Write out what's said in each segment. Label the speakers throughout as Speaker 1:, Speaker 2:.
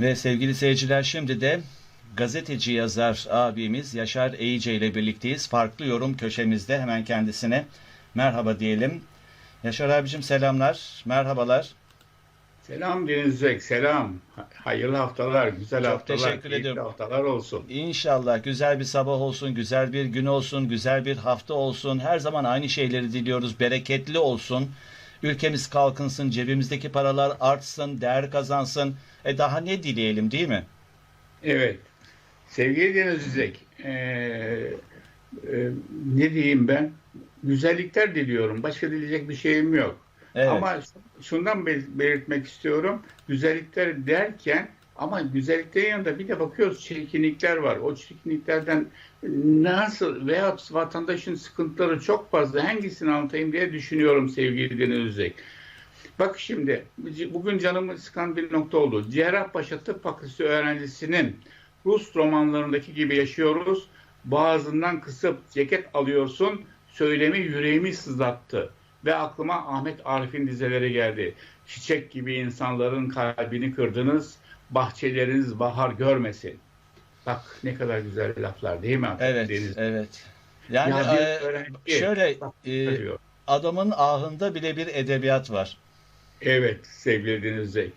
Speaker 1: Ve sevgili seyirciler şimdi de gazeteci yazar abimiz Yaşar Eyice ile birlikteyiz. Farklı yorum köşemizde hemen kendisine merhaba diyelim. Yaşar abicim selamlar, merhabalar.
Speaker 2: Selam Deniz Zek, selam. Ha- Hayırlı haftalar, güzel
Speaker 1: Çok
Speaker 2: haftalar,
Speaker 1: teşekkür ediyorum.
Speaker 2: haftalar olsun.
Speaker 1: İnşallah güzel bir sabah olsun, güzel bir gün olsun, güzel bir hafta olsun. Her zaman aynı şeyleri diliyoruz. Bereketli olsun. Ülkemiz kalkınsın, cebimizdeki paralar artsın, değer kazansın. E daha ne dileyelim değil mi?
Speaker 2: Evet, sevgili Deniz Zek, ee, e, ne diyeyim ben? Güzellikler diliyorum, başka dileyecek bir şeyim yok.
Speaker 1: Evet.
Speaker 2: Ama şundan bel- belirtmek istiyorum, güzellikler derken ama güzelliklerin yanında bir de bakıyoruz çirkinlikler var. O çirkinliklerden nasıl veya vatandaşın sıkıntıları çok fazla hangisini anlatayım diye düşünüyorum sevgili Deniz Özek. Bak şimdi bugün canımı sıkan bir nokta oldu. Cerrahpaşa Tıp Fakültesi öğrencisinin Rus romanlarındaki gibi yaşıyoruz. Boğazından kısıp ceket alıyorsun. Söylemi yüreğimi sızlattı. Ve aklıma Ahmet Arif'in dizeleri geldi. Çiçek gibi insanların kalbini kırdınız. Bahçeleriniz bahar görmesin. Bak ne kadar güzel laflar değil mi?
Speaker 1: Evet,
Speaker 2: Deniz?
Speaker 1: evet. Yani
Speaker 2: Ya
Speaker 1: e,
Speaker 2: öğrenci-
Speaker 1: şöyle
Speaker 2: Bak,
Speaker 1: e, adamın ahında bile bir edebiyat var.
Speaker 2: Evet sevgili Deniz Zek.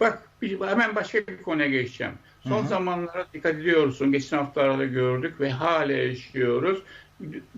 Speaker 2: Bak bir, hemen başka bir konuya geçeceğim. Son
Speaker 1: Hı hı.
Speaker 2: zamanlara dikkat ediyorsun. Geçen haftalarda gördük ve hala yaşıyoruz.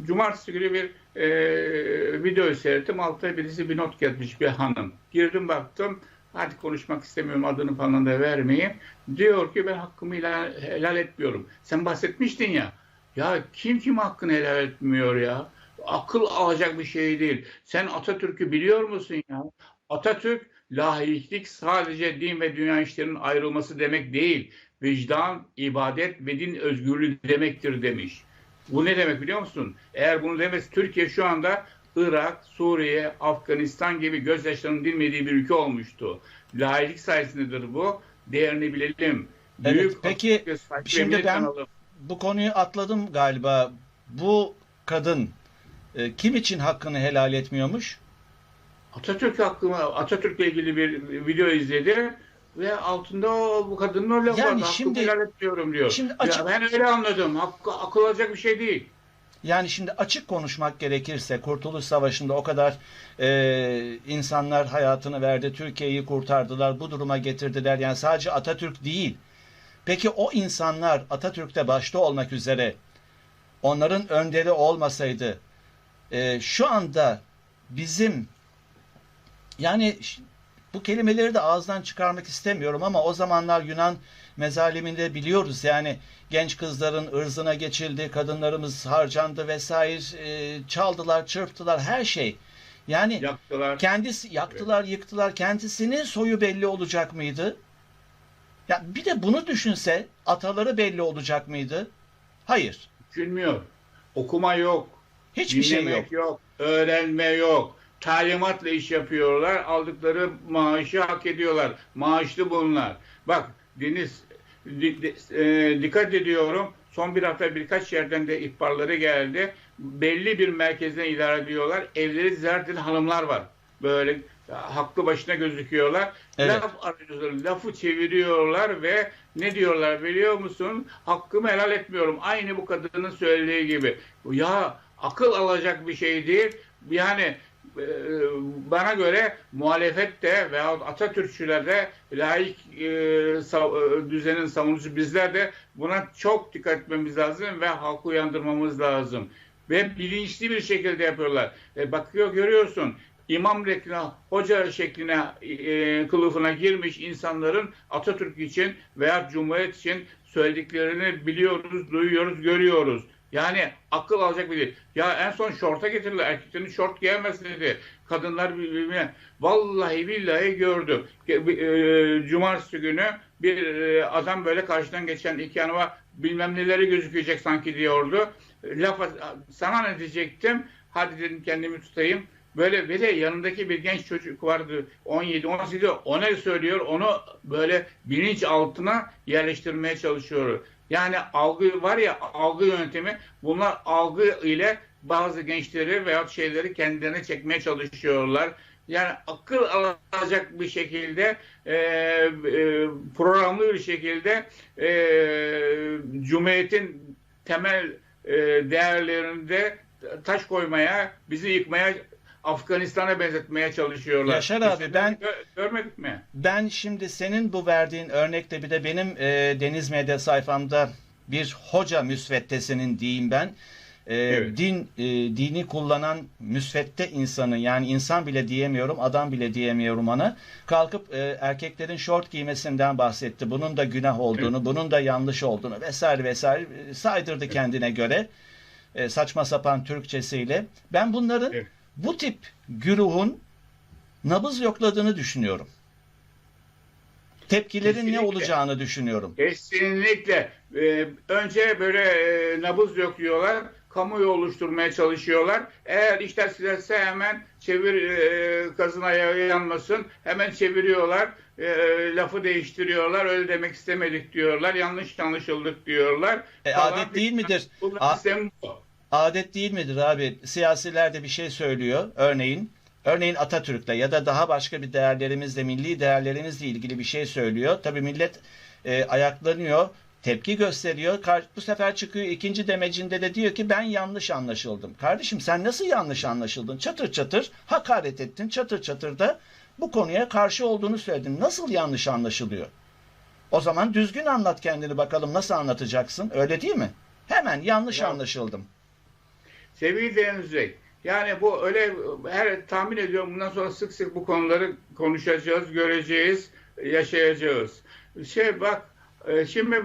Speaker 2: Cumartesi günü bir e, video seyrettim. Altta birisi bir not yazmış bir hanım. Girdim baktım. Hadi konuşmak istemiyorum adını falan da vermeyeyim. Diyor ki ben hakkımı helal, etmiyorum. Sen bahsetmiştin ya. Ya kim kim hakkını helal etmiyor ya? Akıl alacak bir şey değil. Sen Atatürk'ü biliyor musun ya? Atatürk laiklik sadece din ve dünya işlerinin ayrılması demek değil. Vicdan, ibadet ve din özgürlüğü demektir demiş. Bu ne demek biliyor musun? Eğer bunu demez Türkiye şu anda Irak, Suriye, Afganistan gibi gözyaşlarının dinmediği bir ülke olmuştu. Laiklik sayesindedir bu. Değerini bilelim.
Speaker 1: Evet, peki,
Speaker 2: Atatürk'e saygı
Speaker 1: şimdi ben-
Speaker 2: kanalı-
Speaker 1: Bu konuyu atladım galiba. Bu kadın e, kim için hakkını helal etmiyormuş?
Speaker 2: Atatürk hakkında Atatürk'le ilgili bir video izledi ve altında o, bu kadının o lafı
Speaker 1: Yani
Speaker 2: vardı.
Speaker 1: şimdi-
Speaker 2: Hakkımı helal etmiyorum diyor.
Speaker 1: şimdi
Speaker 2: Ya
Speaker 1: açık-
Speaker 2: ben öyle anladım. Hakkı, akıl alacak bir şey değil.
Speaker 1: Yani şimdi açık konuşmak gerekirse Kurtuluş Savaşı'nda o kadar e, insanlar hayatını verdi, Türkiye'yi kurtardılar, bu duruma getirdiler. Yani sadece Atatürk değil. Peki o insanlar Atatürk'te başta olmak üzere onların önderi olmasaydı e, şu anda bizim yani bu kelimeleri de ağızdan çıkarmak istemiyorum ama o zamanlar Yunan mezaliminde biliyoruz yani genç kızların ırzına geçildi, kadınlarımız harcandı vesaire, e, çaldılar, çırptılar her şey. Yani
Speaker 2: Yaktılar.
Speaker 1: kendisi yaktılar, yıktılar. Kendisinin soyu belli olacak mıydı? Ya bir de bunu düşünse ataları belli olacak mıydı? Hayır.
Speaker 2: Düşünmüyor. Okuma yok.
Speaker 1: Hiçbir şey yok.
Speaker 2: yok. Öğrenme yok. Talimatla iş yapıyorlar. Aldıkları maaşı hak ediyorlar. Maaşlı bunlar. Bak Deniz e, dikkat ediyorum. Son bir hafta birkaç yerden de ihbarları geldi. Belli bir merkezden idare ediyorlar. Evleri ziyaret eden hanımlar var. Böyle e, haklı başına gözüküyorlar.
Speaker 1: Evet.
Speaker 2: Laf arıyorlar, lafı çeviriyorlar ve ne diyorlar biliyor musun? Hakkımı helal etmiyorum. Aynı bu kadının söylediği gibi. Ya akıl alacak bir şey değil. Yani bana göre muhalefette veya Atatürkçüler de laik e, e, düzenin savunucusu bizler de buna çok dikkat etmemiz lazım ve halkı uyandırmamız lazım. Ve bilinçli bir şekilde yapıyorlar. E, bakıyor görüyorsun imam şekline, hoca şekline, e, kılıfına girmiş insanların Atatürk için veya Cumhuriyet için söylediklerini biliyoruz, duyuyoruz, görüyoruz. Yani akıl alacak bir değil. Ya en son şorta getirdiler. Erkeklerin şort giyemez dedi. Kadınlar birbirine. Vallahi billahi gördüm. E, Cumartesi günü bir e, adam böyle karşıdan geçen iki yanıma bilmem neleri gözükecek sanki diyordu. Lafa, sana ne diyecektim? Hadi dedim kendimi tutayım. Böyle bir de yanındaki bir genç çocuk vardı 17 18 ona söylüyor onu böyle bilinç altına yerleştirmeye çalışıyor. Yani algı var ya algı yöntemi bunlar algı ile bazı gençleri veya şeyleri kendilerine çekmeye çalışıyorlar. yani akıl alacak bir şekilde e, e, programlı bir şekilde e, Cumhuriyet'in temel e, değerlerinde taş koymaya, bizi yıkmaya, Afganistan'a benzetmeye çalışıyorlar.
Speaker 1: Yaşar abi,
Speaker 2: İşte
Speaker 1: ben-
Speaker 2: gö- görmedik mi?
Speaker 1: Ben şimdi senin bu verdiğin örnekte bir de benim e, Deniz Medya sayfamda bir hoca müsveddesinin diyeyim ben. e,
Speaker 2: Evet.
Speaker 1: Din e, dini kullanan müsvedde insanı yani insan bile diyemiyorum, adam bile diyemiyorum ona. Kalkıp e, erkeklerin şort giymesinden bahsetti. Bunun da günah olduğunu, bunun da yanlış olduğunu vesaire vesaire e, saydırdı kendine göre. E, saçma sapan Türkçesiyle. Ben bunların
Speaker 2: Evet.
Speaker 1: Bu tip güruhun nabız yokladığını düşünüyorum. Tepkilerin ne
Speaker 2: Kesinlikle.
Speaker 1: olacağını düşünüyorum.
Speaker 2: Kesinlikle. Ee, önce böyle e, nabız döküyorlar, kamuoyu oluşturmaya çalışıyorlar. Eğer işler silerse hemen çevir e, kazın ayağı yanmasın. Hemen çeviriyorlar, e, lafı değiştiriyorlar. Öyle demek istemedik diyorlar, yanlış anlaşıldık diyorlar.
Speaker 1: E, adet değil midir?
Speaker 2: Bunların
Speaker 1: A-
Speaker 2: bu.
Speaker 1: Adet değil midir abi? Siyasiler de bir şey söylüyor. Örneğin örneğin Atatürk'le ya da daha başka bir değerlerimizle, milli değerlerimizle ilgili bir şey söylüyor. Tabii millet e, ayaklanıyor, tepki gösteriyor. Bu sefer çıkıyor ikinci demecinde de diyor ki ben yanlış anlaşıldım. Kardeşim sen nasıl yanlış anlaşıldın? Çatır çatır hakaret ettin. Çatır çatır da bu konuya karşı olduğunu söyledin. Nasıl yanlış anlaşılıyor? O zaman düzgün anlat kendini bakalım nasıl anlatacaksın? Öyle değil mi? Hemen yanlış
Speaker 2: Ya-
Speaker 1: anlaşıldım.
Speaker 2: Sevgili yani bu öyle her tahmin ediyorum bundan sonra sık sık bu konuları konuşacağız, göreceğiz, yaşayacağız. Şey bak, e, şimdi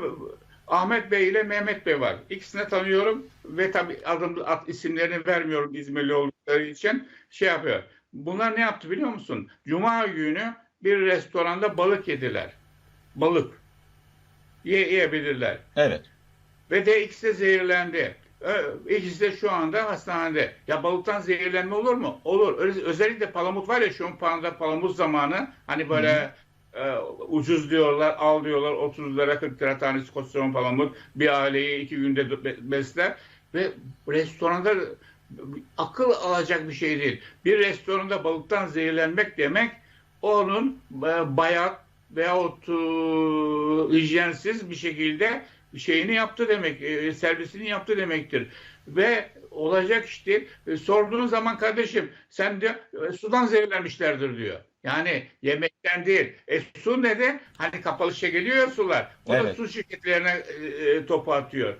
Speaker 2: Ahmet Bey ile Mehmet Bey var. İkisini tanıyorum ve tabii adım ad isimlerini vermiyorum İzmirli oldukları için şey yapıyor. Bunlar ne yaptı biliyor musun? Cuma günü bir restoranda balık yediler. Balık. Ye, yiyebilirler.
Speaker 1: Evet.
Speaker 2: Ve de ikisi de zehirlendi. İkisi de şu anda hastanede. Ya balıktan zehirlenme olur mu? Olur. Öyle- Özellikle palamut var ya şu anda palamut zamanı. Hani böyle e, ucuz diyorlar, al diyorlar 30 lira 40 lira tanesi koskocaman palamut. Bir aileyi iki günde be- besler. Ve restoranda akıl alacak bir şey değil. Bir restoranda balıktan zehirlenmek demek onun e, bayat veyahut e, hijyensiz bir şekilde şeyini yaptı demek, e, servisini yaptı demektir. Ve olacak işte e, sorduğun zaman kardeşim sen de e, sudan zehirlenmişlerdir diyor. Yani yemekten değil. E su ne de? Hani kapalı şişe geliyor sular. O da
Speaker 1: Evet.
Speaker 2: su şirketlerine e, e, topu atıyor.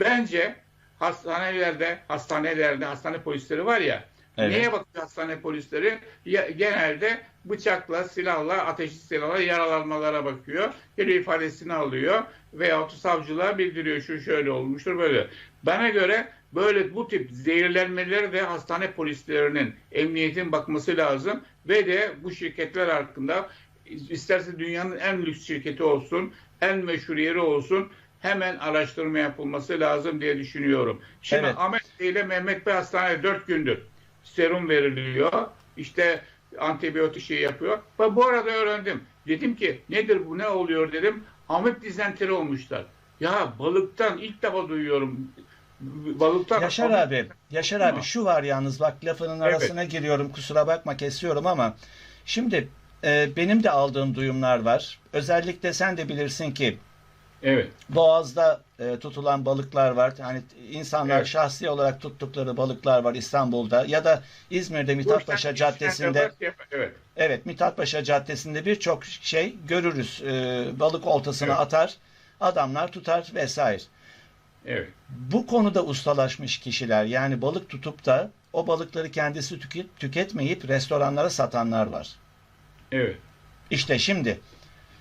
Speaker 2: Bence hastanelerde, hastanelerde hastane polisleri var ya
Speaker 1: Evet.
Speaker 2: Neye bakıyor hastane polisleri? Ya, genelde bıçakla, silahla, ateşli silahla yaralanmalara bakıyor. Geri ifadesini alıyor veyahut savcılığa bildiriyor. Şu şöyle olmuştur böyle. Bana göre böyle bu tip zehirlenmeleri de hastane polislerinin, emniyetin bakması lazım. Ve de bu şirketler hakkında isterse dünyanın en lüks şirketi olsun, en meşhur yeri olsun hemen araştırma yapılması lazım diye düşünüyorum. Şimdi
Speaker 1: Evet.
Speaker 2: Ahmet ile Mehmet Bey hastanede 4 gündür serum veriliyor. İşte antibiyotik şey yapıyor. Ve bu arada öğrendim. Dedim ki nedir bu ne oluyor dedim. Ahmet dizenteri olmuşlar. Ya balıktan ilk defa duyuyorum. Balıktan
Speaker 1: Yaşar abi, Yaşar abi şu var yalnız bak lafının
Speaker 2: Evet.
Speaker 1: arasına giriyorum kusura bakma kesiyorum ama şimdi e, benim de aldığım duyumlar var. Özellikle sen de bilirsin ki
Speaker 2: Evet.
Speaker 1: Boğaz'da e, tutulan balıklar var. Hani insanlar
Speaker 2: Evet.
Speaker 1: şahsi olarak tuttukları balıklar var İstanbul'da ya da İzmir'de Mithatpaşa Caddesi'nde
Speaker 2: Evet.
Speaker 1: Evet, Mithatpaşa Caddesi'nde birçok şey görürüz. Ee, balık oltasını
Speaker 2: Evet.
Speaker 1: atar, adamlar tutar vesaire.
Speaker 2: Evet.
Speaker 1: Bu konuda ustalaşmış kişiler yani balık tutup da o balıkları kendisi tüket, tüketmeyip restoranlara satanlar var.
Speaker 2: Evet.
Speaker 1: İşte şimdi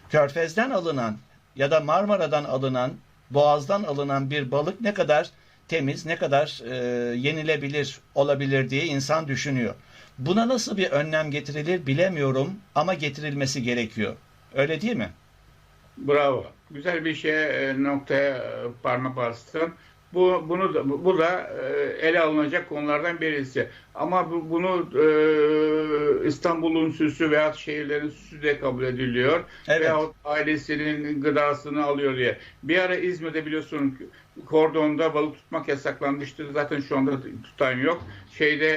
Speaker 1: Körfez'den alınan ya da Marmara'dan alınan, Boğaz'dan alınan bir balık ne kadar temiz, ne kadar e, yenilebilir olabilir diye insan düşünüyor. Buna nasıl bir önlem getirilir bilemiyorum ama getirilmesi gerekiyor. Öyle değil mi?
Speaker 2: Bravo. Güzel bir şey e, noktaya e, parmak bastın. Bu bunu da bu da e, ele alınacak konulardan birisi. Ama bu, bunu e, İstanbul'un süsü veya şehirlerin süsü de kabul ediliyor.
Speaker 1: Evet.
Speaker 2: Veyahut ailesinin gıdasını alıyor diye. Bir ara İzmir'de biliyorsun kordonda balık tutmak yasaklanmıştı. Zaten şu anda tutan yok. Şeyde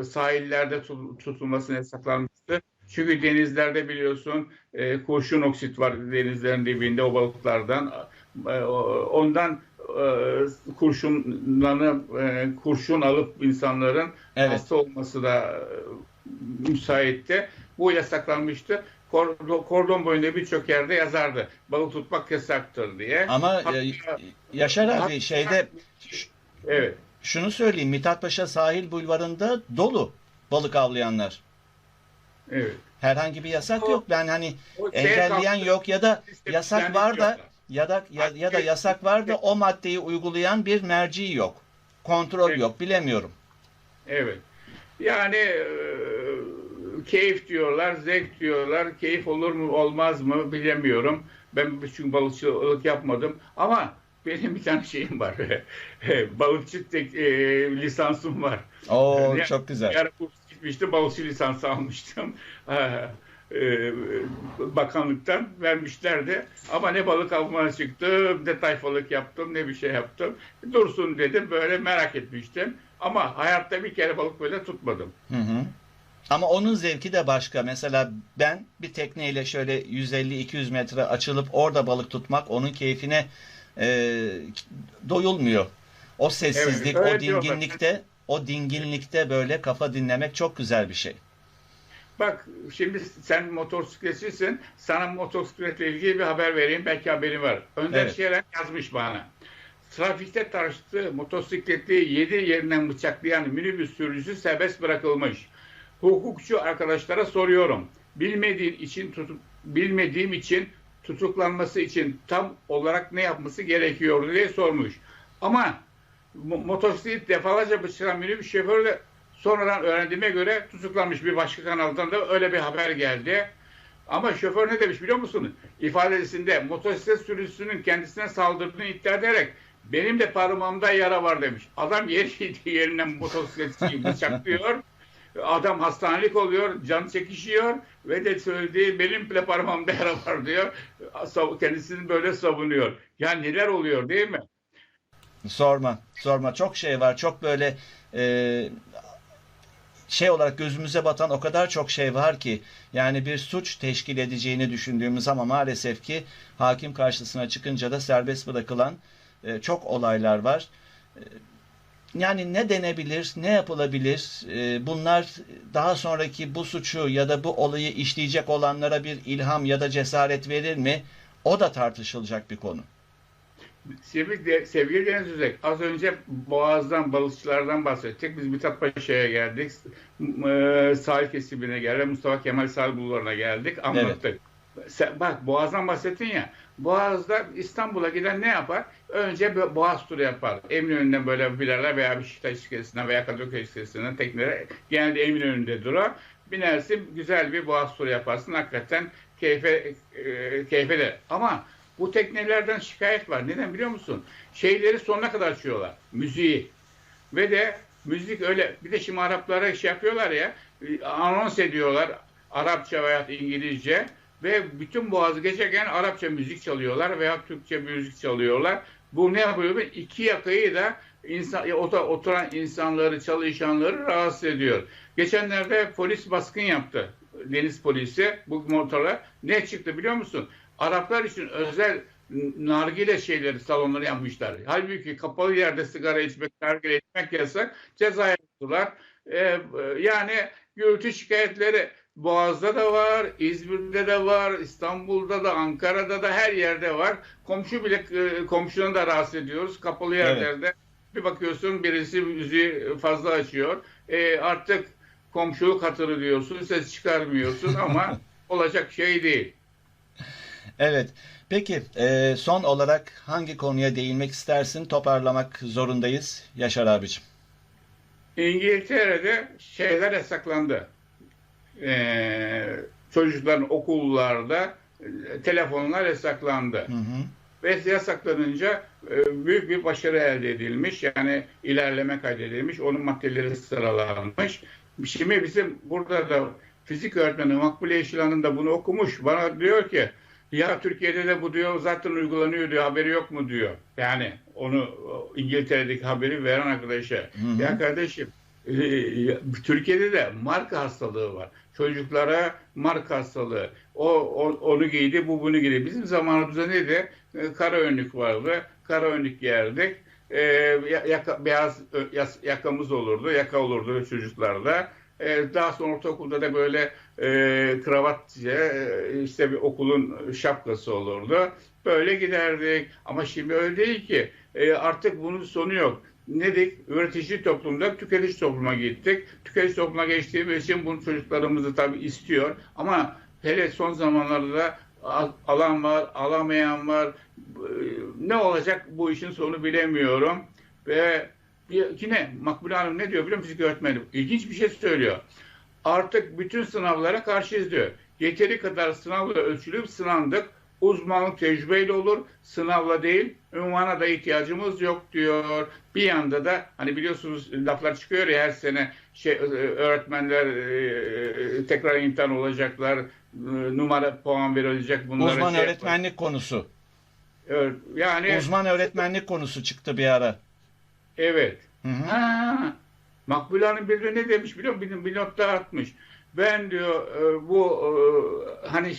Speaker 2: e, sahillerde tut- tutulması yasaklanmıştı. Çünkü denizlerde biliyorsun e, kurşun oksit var denizlerin dibinde o balıklardan. E, ondan kurşunlanıp e, kurşun alıp insanların
Speaker 1: Evet.
Speaker 2: hasta olması da e, müsaitti. Bu yasaklanmıştı. Kor- Kordon boyunda birçok yerde yazardı. Balık tutmak yasaktır diye.
Speaker 1: Ama
Speaker 2: Hatta-
Speaker 1: e, Yaşar abi
Speaker 2: hatta-
Speaker 1: şeyde
Speaker 2: Evet.
Speaker 1: şunu söyleyeyim Mithatpaşa sahil bulvarında dolu balık avlayanlar.
Speaker 2: Evet.
Speaker 1: Herhangi bir yasak
Speaker 2: O-
Speaker 1: yok. Ben hani
Speaker 2: O şeye
Speaker 1: engelleyen
Speaker 2: kalktı.
Speaker 1: yok ya da yasak var da. Ya da ya, ya da yasak var da o maddeyi uygulayan bir merci yok. Kontrol
Speaker 2: Evet.
Speaker 1: yok. Bilemiyorum.
Speaker 2: Evet. Yani e, keyif diyorlar, zevk diyorlar. Keyif olur mu olmaz mı bilemiyorum. Ben çünkü balıkçılık yapmadım. Ama benim bir tane şeyim var. Balıkçı tek, e, lisansım var.
Speaker 1: Oo
Speaker 2: Ya-
Speaker 1: çok güzel.
Speaker 2: Yarın gitmiştim, balıkçı lisansı almıştım. E, bakanlıktan vermişlerdi. Ama ne balık avmaya çıktım, ne tayfalık yaptım, ne bir şey yaptım. Dursun dedim, böyle merak etmiştim. Ama hayatta bir kere balık böyle tutmadım.
Speaker 1: Hı hı. Ama onun zevki de başka. Mesela ben bir tekneyle şöyle 150-200 metre açılıp orada balık tutmak onun keyfine e, doyulmuyor. O sessizlik,
Speaker 2: Evet,
Speaker 1: o
Speaker 2: diyorlar.
Speaker 1: dinginlikte, o dinginlikte böyle kafa dinlemek çok güzel bir şey.
Speaker 2: Bak şimdi sen motosikletçisin. Sana motosikletle ilgili bir haber vereyim. Belki haberin var. Önder
Speaker 1: Evet.
Speaker 2: Şeren yazmış bana. Trafikte tartıştığı motosikletli 7 yerinden bıçaklayan minibüs sürücüsü serbest bırakılmış. Hukukçu arkadaşlara soruyorum. Bilmediğin için tutup bilmediğim için tutuklanması için tam olarak ne yapması gerekiyor diye sormuş. Ama mo- motosiklet defalarca bıçaklayan minibüs şoförü de sonradan öğrendiğime göre tutuklanmış bir başka kanaldan da öyle bir haber geldi. Ama şoför ne demiş biliyor musunuz? İfadesinde motosiklet sürücüsünün kendisine saldırdığını iddia ederek benim de parmağımda yara var demiş. Adam yeri yerinden motosikletçiyi bıçaklıyor. Adam hastanelik oluyor, can çekişiyor ve de söylediği benim bile parmağımda yara var diyor. Kendisini böyle savunuyor. Ya neler oluyor değil mi?
Speaker 1: Sorma, sorma. Çok şey var. Çok böyle e, şey olarak gözümüze batan o kadar çok şey var ki yani bir suç teşkil edeceğini düşündüğümüz ama maalesef ki hakim karşısına çıkınca da serbest bırakılan e, çok olaylar var. E, yani ne denebilir, ne yapılabilir? E, bunlar daha sonraki bu suçu ya da bu olayı işleyecek olanlara bir ilham ya da cesaret verir mi? O da tartışılacak bir konu.
Speaker 2: Sevgili, sevgili Deniz Üzek, az önce Boğaz'dan, balıkçılardan bahsettik. Biz Mithat Paşa'ya geldik. E, sahil kesimine geldik. Mustafa Kemal Sahil Bulvarı'na geldik. Anlattık. Sen, bak Boğaz'dan bahsettin ya. Boğaz'da İstanbul'a giden ne yapar? Önce Boğaz turu yapar. Eminönü'nden böyle binerler veya Beşiktaş iskelesinden veya Kadıköy iskelesinden teknelere genelde Eminönü'nde durur. Binersin güzel bir Boğaz turu yaparsın. Hakikaten keyfe, e, keyfe de. Ama bu teknelerden şikayet var. Neden biliyor musun? Şeyleri sonuna kadar açıyorlar. Müziği. Ve de müzik öyle. Bir de şimdi Araplara şey yapıyorlar ya. e, Anons ediyorlar. Arapça veya İngilizce. Ve bütün boğazı geçerken Arapça müzik çalıyorlar veya Türkçe müzik çalıyorlar. Bu ne yapıyor? İki yakayı da insan, ota- oturan insanları, çalışanları rahatsız ediyor. Geçenlerde polis baskın yaptı. Deniz polisi bu motora. Ne çıktı biliyor musun? Araplar için özel nargile şeyleri, salonları yapmışlar. Halbuki kapalı yerde sigara içmek, nargile içmek yasak. Ceza yaptılar. Ee, yani gürültü şikayetleri Boğaz'da da var, İzmir'de de var, İstanbul'da da, Ankara'da da her yerde var. Komşu bile e, komşunu da rahatsız ediyoruz. Kapalı yerlerde bir bakıyorsun birisi müziği fazla açıyor. E, artık komşuluk hatırı diyorsun, ses çıkarmıyorsun ama olacak şey değil.
Speaker 1: Evet. Peki e, son olarak hangi konuya değinmek istersin? Toparlamak zorundayız. Yaşar abicim.
Speaker 2: İngiltere'de şeyler yasaklandı. Ee, çocukların okullarda e, telefonlar yasaklandı.
Speaker 1: Hı hı.
Speaker 2: ve yasaklanınca e, büyük bir başarı elde edilmiş. Yani ilerleme kaydedilmiş. Onun maddeleri sıralanmış. Şimdi bizim burada da fizik öğretmeni Makbule Yeşilan'ın da bunu okumuş. Bana diyor ki ya Türkiye'de de bu diyor zaten uygulanıyor diyor haberi yok mu diyor. Yani onu İngiltere'deki haberi veren arkadaşa.
Speaker 1: hı.
Speaker 2: Ya kardeşim e, Türkiye'de de marka hastalığı var. Çocuklara marka hastalığı. O, o- onu giydi, bu bunu giydi. Bizim zamanımızda neydi? E, Kara önlük vardı. Kara önlük giyerdik. E, ya- yaka- beyaz yakamız olurdu. Yaka olurdu çocuklarda. E, daha sonra ortaokulda da böyle e, kravat e, işte bir okulun şapkası olurdu. Böyle giderdik. Ama şimdi öyle değil ki. E, artık bunun sonu yok. Ne dedik? Üretici toplumda tüketici topluma gittik. Tüketici topluma geçtiğimiz için bunu çocuklarımız da tabii istiyor. Ama hele son zamanlarda al- alan var, alamayan var. E, Ne olacak bu işin sonu bilemiyorum. Ve bir- yine Makbule Hanım ne diyor biliyor musun? Fizik öğretmeni. İlginç bir şey söylüyor. Artık bütün sınavlara karşıyız diyor. Yeteri kadar sınavla ölçülüp sınandık. Uzmanlık tecrübeyle olur, sınavla değil, ünvana da ihtiyacımız yok diyor. Bir yanda da hani biliyorsunuz laflar çıkıyor ya her sene şey e, öğretmenler e, tekrar imtihan olacaklar, e, numara puan verilecek bunlara.
Speaker 1: Uzman
Speaker 2: şey-
Speaker 1: öğretmenlik konusu.
Speaker 2: Evet, Yani
Speaker 1: Uzman öğretmenlik konusu çıktı bir ara.
Speaker 2: Evet.
Speaker 1: Hı hı.
Speaker 2: Ha, Makbule Hanım bir de ne demiş biliyor musun? Bir, bir not daha atmış. Ben diyor e, bu e, hani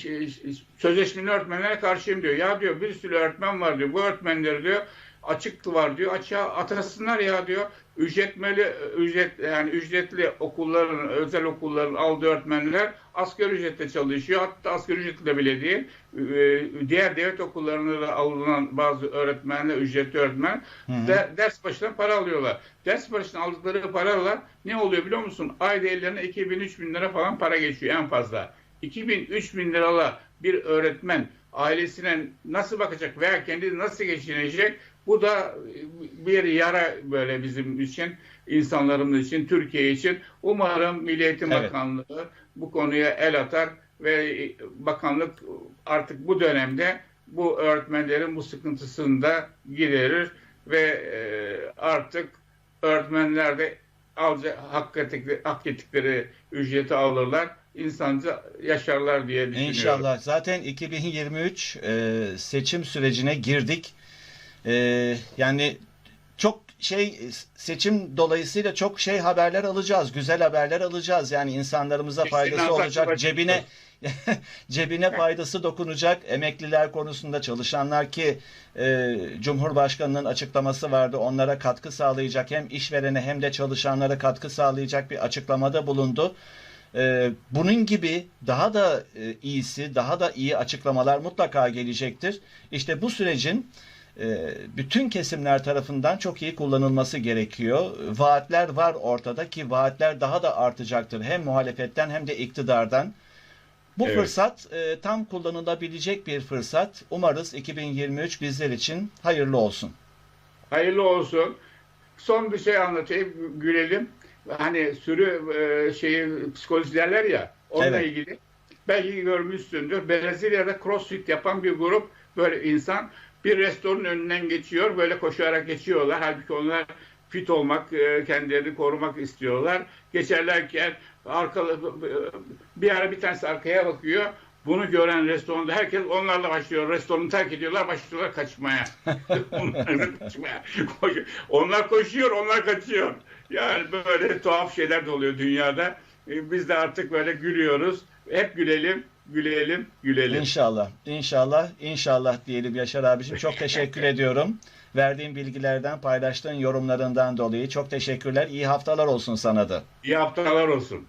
Speaker 2: sözleşmeli öğretmenlere karşıyım diyor. Ya diyor bir sürü öğretmen var diyor. Bu öğretmenleri diyor açık var diyor. Açığa atasınlar ya diyor. Ücretmeli ücret yani ücretli okulların özel okulların aldığı öğretmenler asgari ücretle çalışıyor. Hatta asgari ücretle bile değil. E, Diğer devlet okullarında da alınan bazı öğretmenler, ücretli öğretmen
Speaker 1: Hı hı.
Speaker 2: de- ders başına para alıyorlar. Ders başına aldıkları paralar ne oluyor biliyor musun? Ayda ellerine 2000-3000 lira falan para geçiyor en fazla. 2000-3000 lirala bir öğretmen ailesine nasıl bakacak veya kendi nasıl geçinecek? Bu da bir yara böyle bizim için, insanlarımız için, Türkiye için. Umarım Milli Eğitim
Speaker 1: Evet.
Speaker 2: Bakanlığı bu konuya el atar ve bakanlık artık bu dönemde bu öğretmenlerin bu sıkıntısını da giderir ve e, artık öğretmenler de alca, hak, ettikleri, hak ettikleri ücreti alırlar. insanca yaşarlar diye düşünüyorum.
Speaker 1: İnşallah. Zaten 2023 e, seçim sürecine girdik. E, yani çok şey seçim dolayısıyla çok şey haberler alacağız. Güzel haberler alacağız. Yani insanlarımıza faydası
Speaker 2: olacak.
Speaker 1: Cebine cebine faydası dokunacak. Emekliler konusunda çalışanlar ki e, Cumhurbaşkanının açıklaması vardı. Onlara katkı sağlayacak hem işverene hem de çalışanlara katkı sağlayacak bir açıklamada bulundu. Ee, bunun gibi daha da e, iyisi, daha da iyi açıklamalar mutlaka gelecektir. İşte bu sürecin e, bütün kesimler tarafından çok iyi kullanılması gerekiyor. Vaatler var ortada ki vaatler daha da artacaktır. Hem muhalefetten hem de iktidardan. Bu
Speaker 2: Evet.
Speaker 1: fırsat e, tam kullanılabilecek bir fırsat. Umarız 2023 bizler için hayırlı olsun.
Speaker 2: Hayırlı olsun. Son bir şey anlatayım, gülelim. Hani sürü e, şeyi psikoloji derler ya, onunla
Speaker 1: Evet.
Speaker 2: ilgili. Belki görmüşsündür. Brezilya'da crossfit yapan bir grup böyle insan bir restoranın önünden geçiyor. Böyle koşarak geçiyorlar. Halbuki onlar fit olmak, e, kendilerini korumak istiyorlar. Geçerlerken arka, bir ara bir tanesi arkaya bakıyor. Bunu gören restoranda herkes onlarla başlıyor. Restoranı terk ediyorlar, başlıyorlar kaçmaya. onlar kaçmaya. Koşuyor. Onlar koşuyor, onlar kaçıyor. Yani böyle tuhaf şeyler de oluyor dünyada. E, Biz de artık böyle gülüyoruz. Hep gülelim, gülelim, gülelim.
Speaker 1: İnşallah, inşallah, inşallah diyelim Yaşar abiciğim. Çok teşekkür ediyorum. Verdiğin bilgilerden, paylaştığın yorumlarından dolayı çok teşekkürler. İyi haftalar olsun sana da.
Speaker 2: İyi haftalar olsun.